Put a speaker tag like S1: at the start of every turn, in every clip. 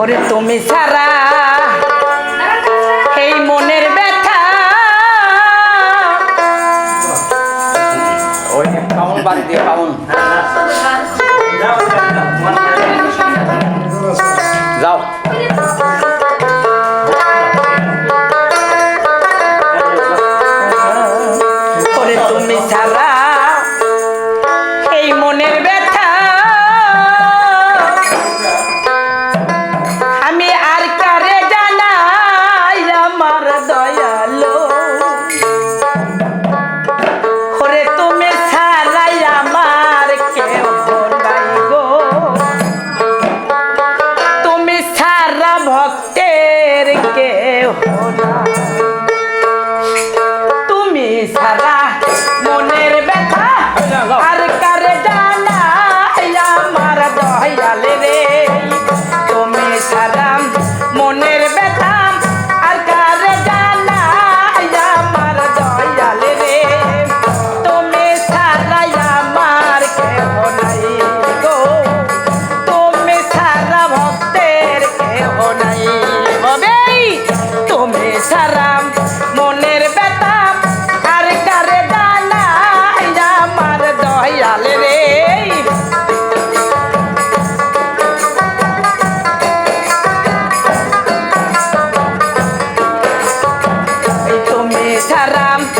S1: ওরে তুমি সারা এই মনের ব্যথা।
S2: ওই কাউন বাদ দিয়ে কাউন যাও।
S1: querem que eu Sitaram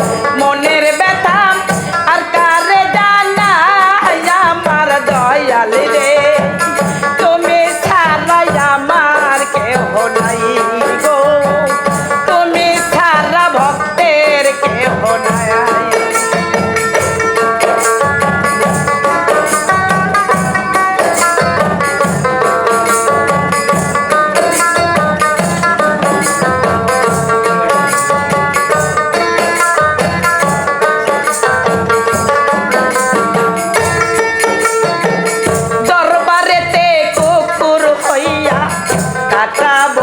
S1: acabou.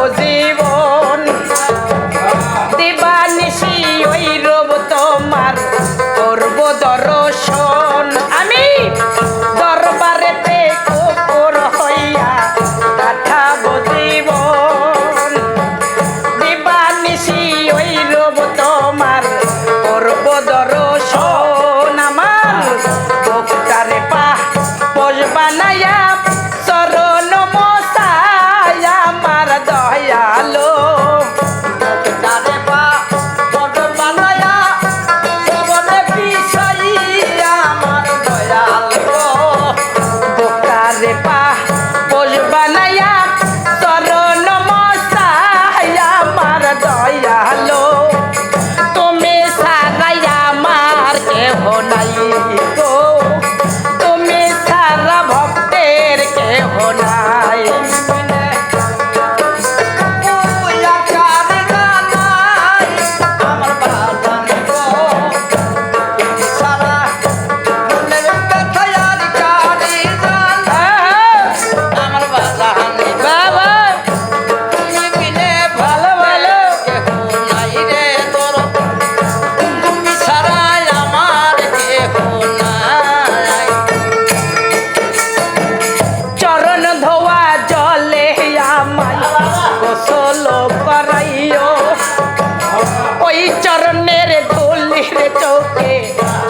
S1: চোখে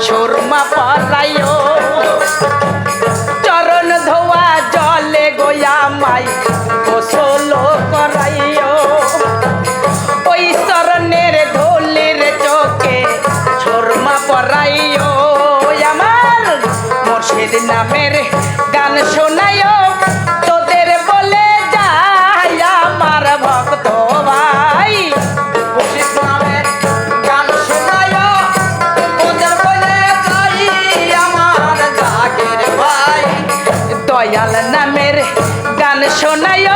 S1: সুরমা পলায় চরণ ধোয়া জলে গোয়া মাই, গোসল করাইয় ওই চরণের ধুলির চোখে সুরমা পরাইয় আমার মুর্শিদ নামের গান শোনায় দয়াল নামের গান শোনায়